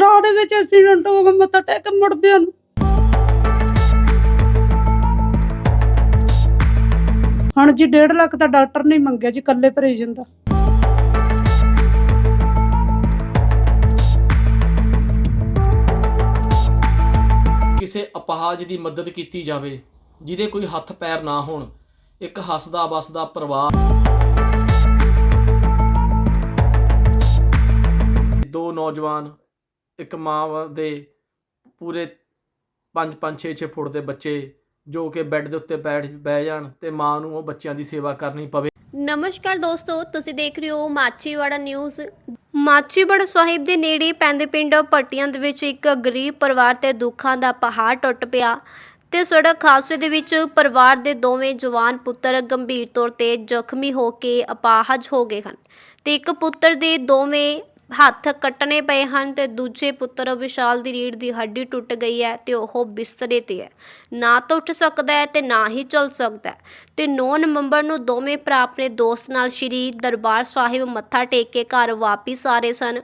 ਰਾਹ ਦੇ ਵਿੱਚ ਐਕਸੀਡੈਂਟ ਹੋ ਗਿਆ, ਮੱਥਾ ਟੇਕ ਕੇ ਮੁੜਦਿਆਂ ਨੂੰ ਹੁਣ ਜੀ 1.5 ਲੱਖ ਤਾਂ ਡਾਕਟਰ ਨੇ ਮੰਗਿਆ ਜੀ ਕੱਲੇ ਆਪਰੇਸ਼ਨ ਦਾ। ਕਿਸੇ ਅਪਾਹਜ ਦੀ ਮਦਦ ਕੀਤੀ ਜਾਵੇ, ਜਿਹਦੇ ਕੋਈ ਹੱਥ ਪੈਰ ਨਾ ਹੋਣ, ਇੱਕ ਹੱਸਦਾ ਵਸਦਾ ਪਰਿਵਾਰ। ਦੋ ਨੌਜਵਾਨ ਇੱਕ ਮਾਂ ਦੇ ਪੂਰੇ 5 5 6 6 ਫੁੱਟ ਦੇ ਬੱਚੇ ਜੋ ਕਿ ਬੈੱਡ ਦੇ ਉੱਤੇ ਬੈਠ, ਬਹਿ ਜਾਣ ਤੇ ਮਾਂ ਨੂੰ ਉਹ ਬੱਚਿਆਂ ਦੀ ਸੇਵਾ ਕਰਨੀ ਪਵੇ। ਨਮਸਕਾਰ ਦੋਸਤੋ, ਤੁਸੀਂ ਦੇਖ ਰਹੇ ਹੋ ਮਾਚੀਵਾੜਾ ਨਿਊਜ਼। ਮਾਚੀਵਾੜਾ ਸਾਹਿਬ ਦੇ ਨੇੜੇ ਪੈਂਦੇ ਪਿੰਡ ਪੱਟੀਆਂ ਦੇ ਵਿੱਚ ਇੱਕ ਗਰੀਬ ਪਰਿਵਾਰ ਤੇ ਦੁੱਖਾਂ ਦਾ ਪਹਾੜ ਟੁੱਟ ਪਿਆ ਤੇ ਸੜਕ ਹਾਦਸੇ ਦੇ ਵਿੱਚ ਪਰਿਵਾਰ ਦੇ ਦੋਵੇਂ ਜਵਾਨ ਪੁੱਤਰ ਗੰਭੀਰ ਤੌਰ ਤੇ ਜ਼ਖਮੀ ਹੋ ਕੇ ਅਪਾਹਜ ਹੋ ਗਏ ਹਨ ਤੇ ਇੱਕ ਪੁੱਤਰ ਦੇ ਦੋਵੇਂ ਹੱਥ ਕੱਟਣੇ ਪਏ ਹਨ ਤੇ ਦੂਜੇ ਪੁੱਤਰ ਵਿਸ਼ਾਲ ਦੀ ਰੀੜ ਦੀ ਹੱਡੀ ਟੁੱਟ ਗਈ ਹੈ ਤੇ ਉਹ ਬਿਸਤਰੇ ਤੇ ਹੈ। ਨਾ ਤਾਂ ਉੱਠ ਸਕਦਾ ਹੈ ਤੇ ਨਾ ਹੀ ਚੱਲ ਸਕਦਾ ਹੈ। ਤੇ 9 ਨਵੰਬਰ ਨੂੰ ਦੋਵੇਂ ਭਰਾ ਆਪਣੇ ਦੋਸਤ ਨਾਲ ਸ਼੍ਰੀ ਦਰਬਾਰ ਸਾਹਿਬ ਮੱਥਾ ਟੇਕ ਕੇ ਘਰ ਵਾਪਿਸ ਆ ਰਹੇ ਸਨ।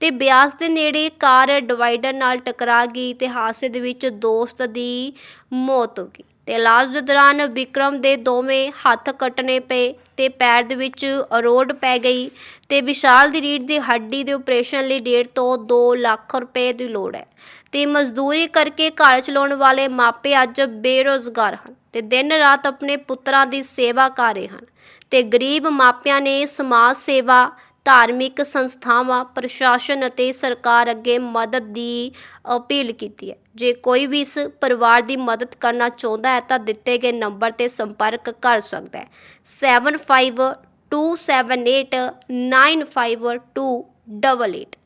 ਤੇ ਬਿਆਸ ਦੇ ਨੇੜੇ ਕਾਰ ਡਿਵਾਈਡਰ ਨਾਲ ਟਕਰਾ ਗਈ ਤੇ ਹਾਦਸੇ ਦੇ ਵਿੱਚ ਦੋਸਤ ਦੀ ਮੌਤ ਹੋ ਗਈ। ਤੇ ਇਲਾਜ ਦੇ ਦੌਰਾਨ ਵਿਕਰਮ ਦੇ ਦੋਵੇਂ ਹੱਥ ਕੱਟਣੇ ਪਏ ਤੇ ਪੈਰ ਦੇ ਵਿੱਚ ਅਰੋੜ ਪੈ ਗਈ ਤੇ ਵਿਸ਼ਾਲ ਦੀ ਰੀੜ ਦੀ ਹੱਡੀ ਦੇ ਆਪਰੇਸ਼ਨ ਲਈ ਡੇਢ ਤੋਂ 2 ਲੱਖ ਰੁਪਏ ਦੀ ਲੋੜ ਹੈ। ਤੇ ਮਜ਼ਦੂਰੀ ਕਰਕੇ ਘਰ ਚਲਾਉਣ ਵਾਲੇ ਮਾਪੇ ਅੱਜ ਬੇਰੋਜ਼ਗਾਰ ਹਨ ਤੇ ਦਿਨ ਰਾਤ ਆਪਣੇ ਪੁੱਤਰਾਂ ਦੀ ਸੇਵਾ ਕਰ ਰਹੇ ਹਨ ਤੇ ਗਰੀਬ ਮਾਪਿਆਂ ਨੇ ਸਮਾਜ ਸੇਵਾ ਧਾਰਮਿਕ ਸੰਸਥਾਵਾਂ, ਪ੍ਰਸ਼ਾਸਨ ਅਤੇ ਸਰਕਾਰ ਅੱਗੇ ਮਦਦ ਦੀ ਅਪੀਲ ਕੀਤੀ ਹੈ। ਜੇ ਕੋਈ ਵੀ ਇਸ ਪਰਿਵਾਰ ਦੀ ਮਦਦ ਕਰਨਾ ਚਾਹੁੰਦਾ ਹੈ, ਤਾਂ ਦਿੱਤੇ ਗਏ ਨੰਬਰ ਤੇ ਸੰਪਰਕ ਕਰ ਸਕਦਾ ਹੈ। 7527895288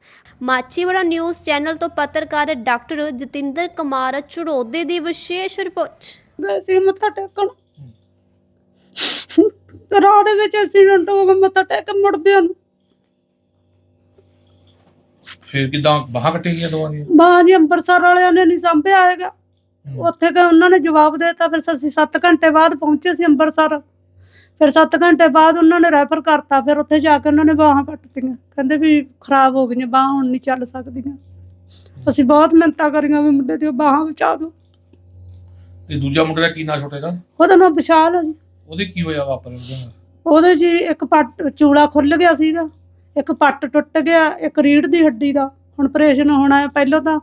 ਮਾਚੀਵਾੜਾ ਨਿਊਜ਼ ਚੈਨਲ ਤੋਂ ਪੱਤਰਕਾਰ ਡਾਕਟਰ ਜਤਿੰਦਰ ਕੁਮਾਰ ਚੜੋਦੇ ਦੀ ਵਿਸ਼ੇਸ਼ ਰਿਪੋਰਟ। ਗਏ ਮੱਥਾ ਟੇਕਣ। ਰਾਹ ਦੇ ਵਿੱਚ ਐਕਸੀਡੈਂਟ ਹੋ ਗਿਆ ਮੱਥਾ ਟੇਕ ਮੁੜਦਿਆਂ ਨੂੰ ਫਿਰ ਕਿਦਾਂ ਬਾਹਾਂ ਕੱਟੀਆਂ ਦੋਵਾਂ ਦੀਆਂ? ਬਾਹਾਂ ਜੀ ਅੰਮ੍ਰਿਤਸਰ ਵਾਲਿਆਂ ਨੇ ਨਹੀਂ ਸਾਂਭਿਆ ਹੈਗਾ। ਉੱਥੇ ਗਏ ਉਹਨਾਂ ਨੇ ਜਵਾਬ ਦੇ ਦਿੱਤਾ ਫਿਰ ਅਸੀਂ 7 ਘੰਟੇ ਬਾਅਦ ਪਹੁੰਚੇ ਸੀ ਅੰਮ੍ਰਿਤਸਰ ਫਿਰ 7 ਘੰਟੇ ਬਾਅਦ ਉਹਨਾਂ ਨੇ ਰੈਫਰ ਕਰਤਾ ਫਿਰ ਉੱਥੇ ਜਾ ਕੇ ਉਹਨਾਂ ਨੇ ਬਾਹਾਂ ਕੱਟਤੀਆਂ। ਕਹਿੰਦੇ ਵੀ ਖਰਾਬ ਹੋ ਗਈਆਂ ਬਾਹਾਂ ਹੁਣ ਨਹੀਂ ਚੱਲ ਸਕਦੀਆਂ। ਅਸੀਂ ਬਹੁਤ ਮਿਹਨਤਾਂ ਕਰੀਆਂ ਵੀ ਮੁੰਡੇ ਦੀਆਂ ਬਾਹਾਂ ਬਚਾ ਦਿਓ ਤੇ ਦੂਜਾ ਮੁੰਡੇ ਦਾ ਕੀ ਨਾਂ ਛੋਟੇ ਦਾ? ਉਹਦਾ ਨਾਮ ਵਿਸ਼ਾਲ ਹੈ ਜੀ। ਉਹਦੇ ਕੀ ਹੋਇਆ ਵਾਪਰ ਉਹਦੇ ਜੀ ਇੱਕ ਪੱਟ ਚੂੜਾ ਖੁੱਲ ਗਿਆ ਸੀਗਾ। ਇੱਕ ਪੱਟ ਟੁੱਟ ਗਿਆ ਇੱਕ ਰੀੜ ਦੀ ਹੱਡੀ ਦਾ ਹੁਣ ਆਪਰੇਸ਼ਨ ਹੋਣਾ ਹੈ। ਪਹਿਲਾਂ ਤਾਂ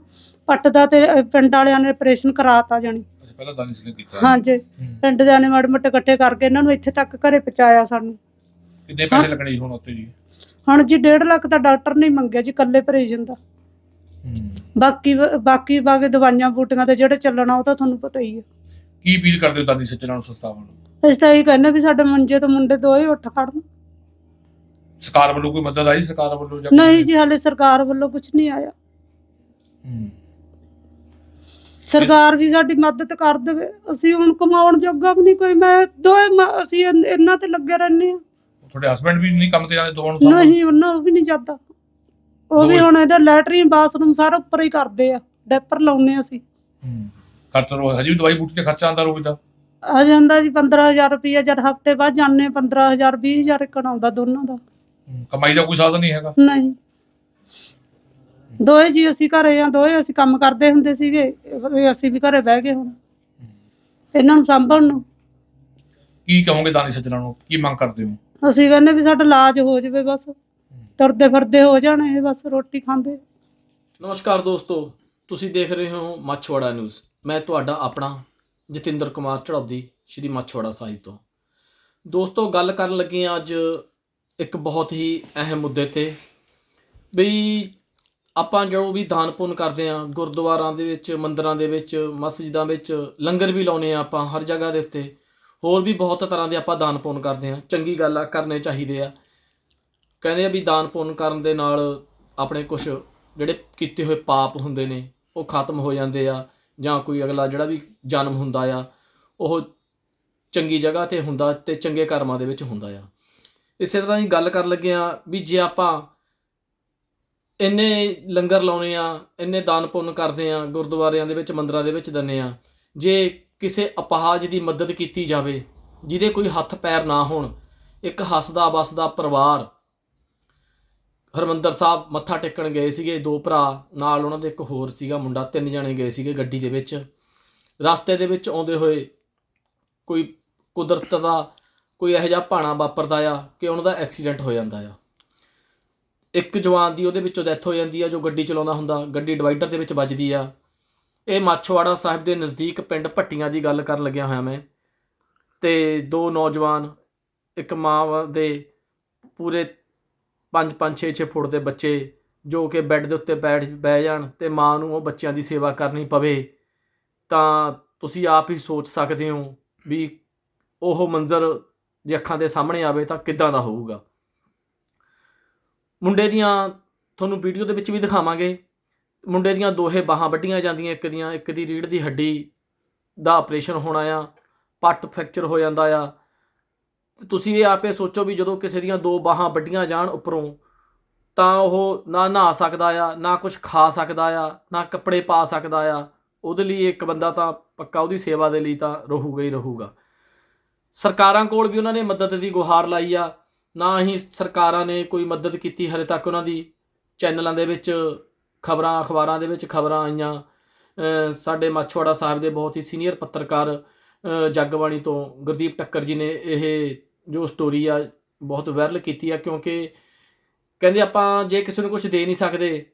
ਪੱਟ ਦਾ ਤੇ ਪਿੰਡ ਵਾਲਿਆਂ ਨੇ ਆਪਰੇਸ਼ਨ ਕਰਾਤਾ ਜਾਣੀ। ਅੱਛਾ ਪਹਿਲਾਂ ਦਾਨਿਸ਼ ਨੇ ਕੀਤਾ। ਹਾਂਜੀ। ਹੂੰ। ਪਿੰਡ ਦੇ ਨੇ ਮਾੜੇ ਮੋਟੇ ਇਕੱਠੇ ਕਰਕੇ ਇਹਨਾਂ ਨੂੰ ਇੱਥੇ ਤੱਕ ਘਰੇ ਪਹੁੰਚਾਇਆ ਸਾਨੂੰ। ਕਿੰਨੇ ਪੈਸੇ ਲੱਗਣੇ ਜੀ ਹੁਣ ਉੱਤੇ ਜੀ? ਹੁਣ ਜੀ 1.5 ਲੱਖ ਤਾਂ ਡਾਕਟਰ ਨੇ ਹੀ ਮੰਗਿਆ ਜੀ ਕੱਲੇ ਆਪਰੇਸ਼ਨ ਦਾ। ਹੂੰ। ਬਾਕੀ ਬਾਕੀ ਬਾਕੀ ਦਵਾਈਆਂ ਬੂਟੀਆਂ ਤੇ ਜਿਹੜੇ ਚੱਲਣਾ ਉਹ ਤਾਂ ਤੁਹਾਨੂੰ ਪਤਾ ਹੀ ਹੈ। ਕੀ ਅਪੀਲ ਕਰਦੇ ਹੋ ਦਾਨੀ ਸੱਜਣਾ ਨੂੰ ਸੰਸਥਾਵਾਂ ਨੂੰ? ਅਸੀਂ ਤਾਂ ਇਹੀ ਕਹਿੰਦੇ ਵੀ ਸਾਡੇ ਮੰਜੇ ਤੋਂ ਮੁੰਡੇ ਦੋਏ ਉੱਠ ਖੜਨ ਸਰਕਾਰ ਵੱਲੋਂ ਕੋਈ ਮਦਦ ਆਈ ਸਰਕਾਰ ਵੱਲੋਂ ਜਾਂ ਨਹੀਂ ਜੀ ਹਾਲੇ ਸਰਕਾਰ ਵੱਲੋਂ ਕੁਝ ਨਹੀਂ ਆਇਆ ਹੂੰ। ਸਰਕਾਰ ਵੀ ਸਾਡੀ ਮਦਦ ਕਰ ਦੇਵੇ ਅਸੀਂ ਹੁਣ ਕਮਾਉਣ ਜੋਗਾ ਵੀ ਨਹੀਂ ਕੋਈ ਮੈਂ ਦੋਏ ਮ- ਅਸੀਂ ਇਨ- ਇਹਨਾਂ ਤੇ ਲੱਗੇ ਰਹਿੰਦੇ ਆ ਤੁਹਾਡੇ ਹਸਬੰਡ ਵੀ ਨਹੀਂ ਕੰਮ ਤੇ ਜਾਂਦੇ ਦੋਵਾਂ ਨੂੰ ਸਾਂਭਣ? ਨਹੀਂ ਉਹਨਾਂ ਉਹ ਵੀ ਨਹੀਂ ਜਾਂਦਾ ਉਹ ਵੀ ਦੋਏ? ਹੁਣ ਇਹਦਾ ਲੈਟਰੀਨ ਬਾਥਰੂਮ ਸਾਰਾ ਉੱਪਰ ਹੀ ਕਰਦੇ ਆ ਡੈਪਰ ਲਾਉਨੇ ਅਸੀਂ ਹੂੰ ਖਰਚ ਰੋ ਹਜੇ ਵੀ ਦਵਾਈ ਬੂਟੀ ਤੇ ਖਰਚਾ ਆਂਦਾ ਰੋਜ਼ ਦਾ ਆ ਜਾਂਦਾ ਜੀ 15000 ਰੁਪਇਆ ਜਦ ਹਫ਼ਤੇ ਬਾਅਦ ਜਾਂਦੇ 15000 20000 ਇੱਕ ਆਉਂਦਾ ਦੋਨਾਂ ਦਾ ਹੂੰ। ਕਮਾਈ ਦਾ ਕੋਈ ਸਾਧਨ ਨਹੀਂ ਹੈਗਾ। ਨਹੀਂ। ਦੋਏ ਜੀ ਅਸੀਂ ਘਰੇ ਆ ਦੋਏ ਅਸੀਂ ਕੰਮ ਕਰਦੇ ਹੁੰਦੇ ਸੀਗੇ ਇਹ ਅਸੀਂ ਵੀ ਘਰੇ ਬਹਿ ਗਏ ਹੁਣ। ਇਹਨਾਂ ਨੂੰ ਸਾਂਭਣ ਨੂੰ। ਕੀ ਕਹੋਗੇ ਦਾਨੀ ਸੱਜਣਾ ਨੂੰ? ਕੀ ਮੰਗ ਕਰਦੇ ਹੋ? ਅਸੀਂ ਕਹਿੰਦੇ ਵੀ ਸਾਡਾ ਇਲਾਜ ਹੋ ਜਾਵੇ ਬਸ। ਤੁਰਦੇ ਫਿਰਦੇ ਹੋ ਜਾਣ ਇਹ ਬਸ ਰੋਟੀ ਖਾਂਦੇ। ਨਮਸਕਾਰ ਦੋਸਤੋ ਤੁਸੀਂ ਦੇਖ ਰਹੇ ਹੋ ਮੱਛਵਾੜਾ ਨਿਊਜ਼। ਮੈਂ ਤੁਹਾਡਾ ਆਪਣਾ ਜਤਿੰਦਰ ਕੁਮਾਰ ਚੜੌਦੀ ਸ਼੍ਰੀ ਮੱਛਵਾੜਾ ਸਾਹਿਬ ਤੋਂ। ਦੋਸਤੋ ਗੱਲ ਕਰਨ ਲੱਗੇ ਹਾਂ ਅੱਜ ਇੱਕ ਬਹੁਤ ਹੀ ਅਹਿਮ ਮੁੱਦੇ ਤੇ ਵੀ ਆਪਾਂ ਜੋ ਵੀ ਦਾਨ ਪੁੰਨ ਕਰਦੇ ਆ ਗੁਰਦੁਆਰਾਂ ਦੇ ਵਿੱਚ, ਮੰਦਰਾਂ ਦੇ ਵਿੱਚ, ਮਸਜਿਦਾਂ ਵਿੱਚ ਲੰਗਰ ਵੀ ਲਾਉਨੇ ਆ ਆਪਾਂ ਹਰ ਜਗ੍ਹਾ ਦੇ ਉੱਤੇ। ਹੋਰ ਵੀ ਬਹੁਤ ਤਰ੍ਹਾਂ ਦੇ ਆਪਾਂ ਦਾਨ ਪੁੰਨ ਕਰਦੇ ਆ ਚੰਗੀ ਗੱਲ ਆ, ਕਰਨੇ ਚਾਹੀਦੇ ਆ। ਕਹਿੰਦੇ ਆ ਵੀ ਦਾਨ ਪੁੰਨ ਕਰਨ ਦੇ ਨਾਲ ਆਪਣੇ ਕੁਝ ਜਿਹੜੇ ਕੀਤੇ ਹੋਏ ਪਾਪ ਹੁੰਦੇ ਨੇ, ਉਹ ਖਤਮ ਹੋ ਜਾਂਦੇ ਆ ਜਾਂ ਕੋਈ ਅਗਲਾ ਜਿਹੜਾ ਵੀ ਜਨਮ ਹੁੰਦਾ ਆ, ਉਹ ਚੰਗੀ ਜਗ੍ਹਾ ਤੇ ਹੁੰਦਾ ਤੇ ਚੰਗੇ ਕਰਮਾਂ ਦੇ ਵਿੱਚ ਹੁੰਦਾ ਆ। ਇਸੇ ਤਰ੍ਹਾਂ ਹੀ ਗੱਲ ਕਰਨ ਲੱਗੇ ਆ ਵੀ ਜੇ ਆਪਾਂ ਇੰਨੇ ਲੰਗਰ ਲਾਉਨੇ ਆ, ਇੰਨੇ ਦਾਨ ਪੁੰਨ ਕਰਦੇ ਆ ਗੁਰਦੁਆਰਿਆਂ ਦੇ ਵਿੱਚ, ਮੰਦਰਾਂ ਦੇ ਵਿੱਚ ਦਿੰਨੇ ਆ ਜੇ ਕਿਸੇ ਅਪਾਹਜ ਦੀ ਮਦਦ ਕੀਤੀ ਜਾਵੇ, ਜਿਹਦੇ ਕੋਈ ਹੱਥ ਪੈਰ ਨਾ ਹੋਣ, ਇੱਕ ਹੱਸਦਾ ਵਸਦਾ ਪਰਿਵਾਰ, ਹਰਮੰਦਰ ਸਾਹਿਬ ਮੱਥਾ ਟੇਕਣ ਗਏ ਸੀਗੇ, ਦੋ ਭਰਾ, ਨਾਲ ਉਹਨਾਂ ਦੇ ਇੱਕ ਹੋਰ ਸੀਗਾ ਮੁੰਡਾ, ਤਿੰਨ ਜਣੇ ਗਏ ਸੀਗੇ ਗੱਡੀ ਦੇ ਵਿੱਚ, ਰਸਤੇ ਦੇ ਵਿੱਚ ਆਉਂਦੇ ਹੋਏ ਕੋਈ ਕੁਦਰਤ ਦਾ ਕੋਈ ਇਹੋ ਜਿਹਾ ਭਾਣਾ ਵਾਪਰਦਾ ਆ ਕਿ ਉਹਨਾਂ ਦਾ ਐਕਸੀਡੈਂਟ ਹੋ ਜਾਂਦਾ ਆ। ਇੱਕ ਜਵਾਨ ਦੀ ਉਹਦੇ ਵਿੱਚੋਂ ਡੈਥ ਹੋ ਜਾਂਦੀ ਆ ਜੋ ਗੱਡੀ ਚਲਾਉਂਦਾ ਹੁੰਦਾ, ਗੱਡੀ ਡਿਵਾਈਡਰ ਦੇ ਵਿੱਚ ਵੱਜਦੀ ਆ। ਇਹ ਮਾਛੋਵਾੜਾ ਸਾਹਿਬ ਦੇ ਨਜ਼ਦੀਕ ਪਿੰਡ ਭੱਟੀਆਂ ਦੀ ਗੱਲ ਕਰਨ ਲੱਗਿਆ ਹੋਇਆ ਮੈਂ। ਤੇ ਦੋ ਨੌਜਵਾਨ, ਇੱਕ ਮਾਂ ਦੇ ਪੂਰੇ 5 5 6 6 ਫੁੱਟ ਦੇ ਬੱਚੇ ਜੋ ਕਿ ਬੈੱਡ ਦੇ ਉੱਤੇ ਬੈਠ, ਬਹਿ ਜਾਣ ਤੇ ਮਾਂ ਨੂੰ ਉਹ ਬੱਚਿਆਂ ਦੀ ਸੇਵਾ ਕਰਨੀ ਪਵੇ, ਤਾਂ ਤੁਸੀਂ ਆਪ ਹੀ ਸੋਚ ਸਕਦੇ ਹੋ ਵੀ ਉਹ ਮੰਜ਼ਰ ਜੇ ਅੱਖਾਂ ਦੇ ਸਾਹਮਣੇ ਆਵੇ ਤਾਂ ਕਿੱਦਾਂ ਦਾ ਹੋਊਗਾ? ਮੁੰਡੇ ਦੀਆਂ ਤੁਹਾਨੂੰ ਵੀਡੀਓ ਦੇ ਵਿੱਚ ਵੀ ਦਿਖਾਵਾਂਗੇ। ਮੁੰਡੇ ਦੀਆਂ ਦੋਹੇ ਬਾਹਾਂ ਵੱਡੀਆਂ ਜਾਂਦੀਆਂ, ਇੱਕ ਦੀਆਂ, ਇੱਕ ਦੀ ਰੀੜ੍ਹ ਦੀ ਹੱਡੀ ਦਾ ਆਪਰੇਸ਼ਨ ਹੋਣਾ ਆ ਪੱਟ ਫ੍ਰੈਕਚਰ ਹੋ ਜਾਂਦਾ ਆ। ਤੁਸੀਂ ਇਹ ਆਪੇ ਸੋਚੋ ਵੀ ਜਦੋਂ ਕਿਸੇ ਦੀਆਂ ਦੋ ਬਾਹਾਂ ਵੱਡੀਆਂ ਜਾਣ ਉੱਪਰੋਂ, ਤਾਂ ਉਹ ਨਾ ਨਹਾ ਸਕਦਾ ਆ, ਨਾ ਕੁਝ ਖਾ ਸਕਦਾ ਆ, ਨਾ ਕੱਪੜੇ ਪਾ ਸਕਦਾ ਆ। ਉਹਦੇ ਲਈ ਇੱਕ ਬੰਦਾ ਤਾਂ ਪੱਕਾ ਉਹਦੀ ਸੇਵਾ ਦੇ ਲਈ ਤਾਂ ਰਹੂਗਾ ਹੀ ਰਹੂਗਾ। ਸਰਕਾਰਾਂ ਕੋਲ ਵੀ ਉਹਨਾਂ ਨੇ ਮਦਦ ਦੀ ਗੁਹਾਰ ਲਾਈ ਆ। ਨਾ ਹੀ ਸਰਕਾਰਾਂ ਨੇ ਕੋਈ ਮਦਦ ਕੀਤੀ ਹਲੇ ਤੱਕ ਉਹਨਾਂ ਦੀ। ਚੈਨਲਾਂ ਦੇ ਵਿੱਚ ਖਬਰਾਂ ਅਖਬਾਰਾਂ ਦੇ ਵਿੱਚ ਖਬਰਾਂ ਆਈਆਂ। ਸਾਡੇ ਮਾਛੋੜਾ ਸਾਹਿਬ ਦੇ ਬਹੁਤ ਹੀ ਸੀਨੀਅਰ ਪੱਤਰਕਾਰ ਅ, ਜਗਬਾਣੀ ਤੋਂ ਗੁਰਦੀਪ ਟੱਕਰ ਜੀ ਨੇ ਇਹ ਜੋ ਸਟੋਰੀ ਆ ਬਹੁਤ ਵਾਇਰਲ ਕੀਤੀ ਆ ਕਿਉਂਕਿ ਕਹਿੰਦੇ ਆਪਾਂ ਜੇ ਕਿਸੇ ਨੂੰ ਕੁਝ ਦੇ ਨਹੀਂ ਸਕਦੇ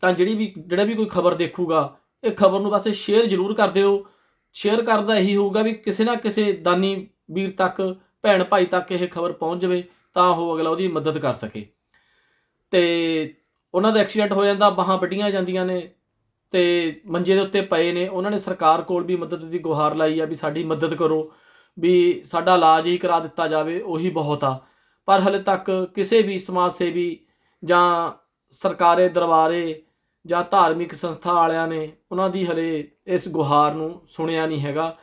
ਤਾਂ ਜਿਹੜੀ ਵੀ ਜਿਹੜਾ ਵੀ ਕੋਈ ਖਬਰ ਦੇਖੂਗਾ ਇਹ ਖਬਰ ਨੂੰ ਬਸ ਸ਼ੇਅਰ ਜ਼ਰੂਰ ਕਰ ਦਿਓ। ਸ਼ੇਅਰ ਕਰਦਾ ਇਹੀ ਹੋਊਗਾ ਵੀ ਕਿਸੇ ਨਾ ਕਿਸੇ ਦਾਨੀ ਵੀਰ ਤੱਕ, ਭੈਣ ਭਾਈ ਤੱਕ ਇਹ ਖਬਰ ਪਹੁੰਚ ਜਾਵੇ, ਤਾਂ ਉਹ ਅਗਲਾ ਉਹਦੀ ਮਦਦ ਕਰ ਸਕੇ। ਤੇ ਉਹਨਾਂ ਦਾ ਐਕਸੀਡੈਂਟ ਹੋ ਜਾਂਦਾ, ਬਾਹਾਂ ਵੱਡੀਆਂ ਜਾਂਦੀਆਂ ਨੇ ਤੇ ਮੰਜੇ ਦੇ ਉੱਤੇ ਪਏ ਨੇ। ਉਹਨਾਂ ਨੇ ਸਰਕਾਰ ਕੋਲ ਵੀ ਮਦਦ ਦੀ ਗੁਹਾਰ ਲਾਈ ਆ ਵੀ ਸਾਡੀ ਮਦਦ ਕਰੋ, ਵੀ ਸਾਡਾ ਇਲਾਜ ਹੀ ਕਰਾ ਦਿੱਤਾ ਜਾਵੇ, ਉਹੀ ਬਹੁਤ ਆ। ਪਰ ਹਲੇ ਤੱਕ ਕਿਸੇ ਵੀ ਸਮਾਜ ਸੇਵੀ ਜਾਂ ਸਰਕਾਰੇ, ਦਰਬਾਰੇ ਜਾਂ ਧਾਰਮਿਕ ਸੰਸਥਾ ਵਾਲਿਆਂ ਨੇ ਉਹਨਾਂ ਦੀ ਹਲੇ ਇਸ ਗੁਹਾਰ ਨੂੰ ਸੁਣਿਆ ਨਹੀਂ ਹੈਗਾ।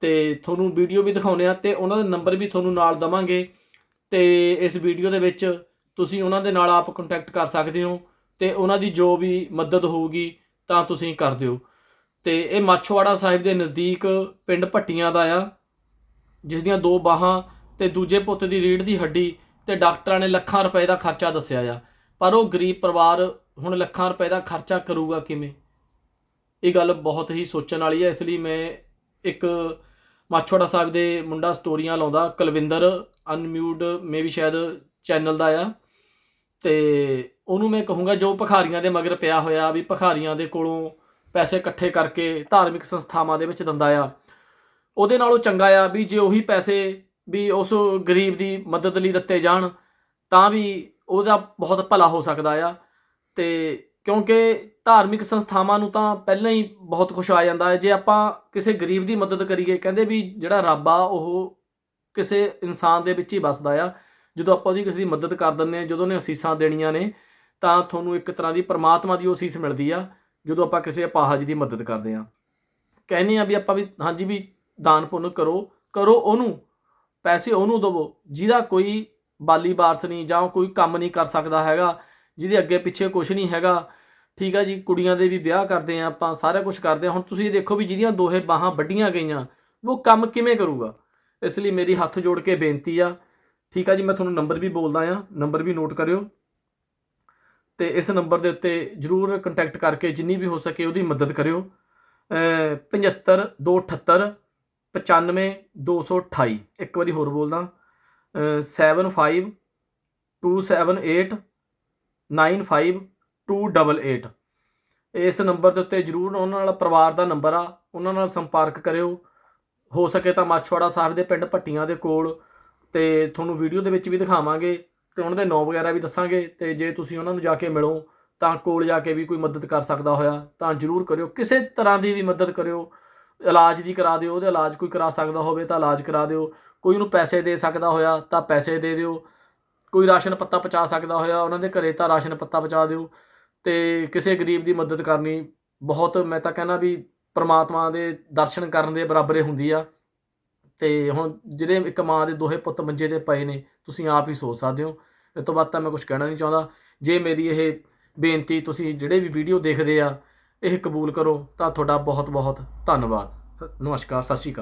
ਤੇ ਤੁਹਾਨੂੰ ਵੀਡੀਓ ਵੀ ਦਿਖਾਉਨੇ ਆ ਤੇ ਉਹਨਾਂ ਦਾ ਨੰਬਰ ਵੀ ਤੁਹਾਨੂੰ ਨਾਲ ਦਵਾਂਗੇ। ਤੇ ਇਸ ਵੀਡੀਓ ਦੇ ਵਿੱਚ ਤੁਸੀਂ ਉਹਨਾਂ ਦੇ ਨਾਲ ਆਪ ਕੰਟੈਕਟ ਕਰ ਸਕਦੇ ਹੋ ਤੇ ਉਹਨਾਂ ਦੀ ਜੋ ਵੀ ਮਦਦ ਹੋਊਗੀ ਤਾਂ ਤੁਸੀਂ ਕਰ ਦਿਓ। ਤੇ ਇਹ ਮਾਛੋਵਾੜਾ ਸਾਹਿਬ ਦੇ ਨਜ਼ਦੀਕ ਪਿੰਡ ਭੱਟੀਆਂ ਦਾ ਆ, ਜਿਸ ਦੀਆਂ ਦੋ ਬਾਹਾਂ ਤੇ ਦੂਜੇ ਪੁੱਤ ਦੀ ਰੀੜ੍ਹ ਦੀ ਹੱਡੀ ਤੇ ਡਾਕਟਰਾਂ ਨੇ ਲੱਖਾਂ ਰੁਪਏ ਦਾ ਖਰਚਾ ਦੱਸਿਆ ਆ। ਪਰ ਉਹ ਗਰੀਬ ਪਰਿਵਾਰ ਹੁਣ ਲੱਖਾਂ ਰੁਪਏ ਦਾ ਖਰਚਾ ਕਰੂਗਾ ਕਿਵੇਂ? ਇਹ ਗੱਲ ਬਹੁਤ ਹੀ ਸੋਚਣ ਵਾਲੀ ਹੈ, ਇਸ ਲਈ ਮੈਂ ਇੱਕ ਮਾਛੋੜਾ ਸਾਹਿਬ ਦੇ ਮੁੰਡਾ ਸਟੋਰੀਆਂ ਲਾਉਂਦਾ, ਕੁਲਵਿੰਦਰ ਅਨਮਿਊਡ, ਮੇ ਵੀ ਸ਼ਾਇਦ ਚੈਨਲ ਦਾ ਆ। ਤੇ ਉਹਨੂੰ ਮੈਂ ਕਹੂੰਗਾ, ਜੋ ਭਖਾਰੀਆਂ ਦੇ ਮਗਰ ਪਿਆ ਹੋਇਆ, ਵੀ ਭਖਾਰੀਆਂ ਦੇ ਕੋਲੋਂ ਪੈਸੇ ਇਕੱਠੇ ਕਰਕੇ ਧਾਰਮਿਕ ਸੰਸਥਾਵਾਂ ਦੇ ਵਿੱਚ ਦਿੰਦਾ ਆ। ਉਹਦੇ ਨਾਲੋਂ ਚੰਗਾ ਆ ਵੀ ਜੇ ਉਹੀ ਪੈਸੇ ਵੀ ਉਸ ਗਰੀਬ ਦੀ ਮਦਦ ਲਈ ਦਿੱਤੇ ਜਾਣ, ਤਾਂ ਵੀ ਉਹਦਾ ਬਹੁਤ ਭਲਾ ਹੋ ਸਕਦਾ ਆ। ਤੇ ਕਿਉਂਕਿ ਧਾਰਮਿਕ ਸੰਸਥਾਵਾਂ ਨੂੰ ਤਾਂ ਪਹਿਲਾਂ ਹੀ ਬਹੁਤ ਕੁਝ ਆ ਜਾਂਦਾ ਹੈ। ਜੇ ਆਪਾਂ ਕਿਸੇ ਗਰੀਬ ਦੀ ਮਦਦ ਕਰੀਏ, ਕਹਿੰਦੇ ਵੀ ਜਿਹੜਾ ਰੱਬ ਆ, ਉਹ ਕਿਸੇ ਇਨਸਾਨ ਦੇ ਵਿੱਚ ਹੀ ਵੱਸਦਾ ਆ। ਜਦੋਂ ਆਪਾਂ ਉਹਦੀ ਕਿਸੇ ਦੀ ਮਦਦ ਕਰ ਦਿੰਦੇ ਆ ਜਦੋਂ ਉਹਨੇ ਅਸੀਸਾਂ ਦੇਣੀਆਂ ਨੇ, ਤਾਂ ਤੁਹਾਨੂੰ ਇੱਕ ਤਰ੍ਹਾਂ ਦੀ ਪ੍ਰਮਾਤਮਾ ਦੀ ਉਹ ਅਸੀਸ ਮਿਲਦੀ ਆ, ਜਦੋਂ ਆਪਾਂ ਕਿਸੇ ਅਪਾਹਜ ਦੀ ਮਦਦ ਕਰਦੇ ਆ ਕਹਿੰਦੇ ਆ ਵੀ ਆਪਾਂ ਵੀ, ਹਾਂਜੀ ਵੀ ਦਾਨ ਪੁੰਨ ਕਰੋ ਕਰੋ ਉਹਨੂੰ, ਪੈਸੇ ਉਹਨੂੰ ਦੇਵੋ, ਜਿਹਦਾ ਕੋਈ ਬਾਲੀ ਬਾਰਸ ਨਹੀਂ ਜਾਂ ਕੋਈ ਕੰਮ ਨਹੀਂ ਕਰ ਸਕਦਾ ਹੈਗਾ। ਜਿਹਦੇ ਅੱਗੇ ਪਿੱਛੇ ਕੁਝ ਨਹੀਂ ਹੈਗਾ। ਠੀਕ ਆ ਜੀ, ਕੁੜੀਆਂ ਦੇ ਵੀ ਵਿਆਹ ਕਰਦੇ ਆ, ਆਪਾਂ ਸਾਰਾ ਕੁਝ ਕਰਦੇ ਆ। ਹੁਣ ਤੁਸੀਂ ਇਹ ਦੇਖੋ ਵੀ ਜਿਹਦੀਆਂ ਦੋਹੇ ਬਾਹਾਂ ਵੱਡੀਆਂ ਗਈਆਂ, ਉਹ ਕੰਮ ਕਿਵੇਂ ਕਰੂਗਾ? ਇਸ ਲਈ ਮੇਰੀ ਹੱਥ ਜੋੜ ਕੇ ਬੇਨਤੀ ਆ। ਠੀਕ ਆ ਜੀ, ਮੈਂ ਤੁਹਾਨੂੰ ਨੰਬਰ ਵੀ ਬੋਲਦਾ ਆ, ਨੰਬਰ ਵੀ ਨੋਟ ਕਰਿਓ। ਤੇ ਇਸ ਨੰਬਰ ਦੇ ਉੱਤੇ ਜਰੂਰ ਕੰਟੈਕਟ ਕਰਕੇ ਜਿੰਨੀ ਵੀ ਹੋ ਸਕੇ ਉਹਦੀ ਮਦਦ ਕਰਿਓ। ਅਹ 75 278 95 228 ਇੱਕ ਵਾਰੀ ਹੋਰ ਬੋਲਦਾ। 75 278 95288 ਇਸ ਨੰਬਰ ਦੇ ਉੱਤੇ ਜਰੂਰ ਉਹਨਾਂ ਨਾਲ ਪਰਿਵਾਰ ਦਾ ਨੰਬਰ ਆ ਉਹਨਾਂ ਨਾਲ ਸੰਪਰਕ ਕਰਿਓ ਹੋ ਸਕੇ ਤਾਂ ਮਾਛੋੜਾ ਸਾਹਿਬ ਦੇ ਪਿੰਡ ਭੱਟੀਆਂ ਦੇ ਕੋਲ ਤੇ ਤੁਹਾਨੂੰ ਵੀਡੀਓ ਦੇ ਵਿੱਚ ਵੀ ਦਿਖਾਵਾਂਗੇ ਤੇ ਉਹਨਾਂ ਦੇ ਨਾਂ ਵਗੈਰਾ ਵੀ ਦੱਸਾਂਗੇ ਤੇ ਜੇ ਤੁਸੀਂ ਉਹਨਾਂ ਨੂੰ ਜਾ ਕੇ ਮਿਲੋ ਤਾਂ ਕੋਲ ਜਾ ਕੇ ਵੀ ਕੋਈ ਮਦਦ ਕਰ ਸਕਦਾ ਹੋਇਆ ਤਾਂ ਜਰੂਰ ਕਰਿਓ ਕਿਸੇ ਤਰ੍ਹਾਂ ਦੀ ਵੀ ਮਦਦ ਕਰਿਓ ਇਲਾਜ ਦੀ ਕਰਾ ਦਿਓ ਉਹਦਾ ਇਲਾਜ ਕੋਈ ਕਰਾ ਸਕਦਾ ਹੋਵੇ ਤਾਂ ਇਲਾਜ ਕਰਾ ਦਿਓ ਕੋਈ ਉਹਨੂੰ ਪੈਸੇ ਦੇ ਸਕਦਾ ਹੋਇਆ ਤਾਂ ਪੈਸੇ ਦੇ ਦਿਓ ਕੋਈ ਰਾਸ਼ਨ ਪੱਤਾ ਪਹੁੰਚਾ ਸਕਦਾ ਹੋਇਆ, ਉਹਨਾਂ ਦੇ ਘਰੇ ਤਾਂ ਰਾਸ਼ਨ ਪੱਤਾ ਪਹੁੰਚਾ ਦਿਓ ਤੇ ਕਿਸੇ ਗਰੀਬ ਦੀ ਮਦਦ ਕਰਨੀ ਬਹੁਤ, ਮੈਂ ਤਾਂ ਕਹਿੰਦਾ ਵੀ ਪਰਮਾਤਮਾ ਦੇ ਦਰਸ਼ਨ ਕਰਨ ਦੇ ਬਰਾਬਰੇ ਹੁੰਦੀ ਆ। ਤੇ ਹੁਣ ਜਿਹੜੇ ਇੱਕ ਮਾਂ ਦੇ ਦੋਹੇ ਪੁੱਤ ਮੰਜੇ ਤੇ ਪਏ ਨੇ, ਤੁਸੀਂ ਆਪ ਹੀ ਸੋਚ ਸਕਦੇ ਹੋ। ਇਸ ਤੋਂ ਬਾਅਦ ਤਾਂ ਮੈਂ ਕੁਝ ਕਹਿਣਾ ਨਹੀਂ ਚਾਹੁੰਦਾ। ਜੇ ਮੇਰੀ ਇਹ ਬੇਨਤੀ ਤੁਸੀਂ ਜਿਹੜੇ ਵੀ ਵੀਡੀਓ ਦੇਖਦੇ ਆ, ਇਹ ਕਬੂਲ ਕਰੋ, ਤਾਂ ਤੁਹਾਡਾ ਬਹੁਤ ਬਹੁਤ ਧੰਨਵਾਦ ਨਮਸਕਾਰ, ਸਤਿ ਸ਼੍ਰੀ ਅਕਾਲ।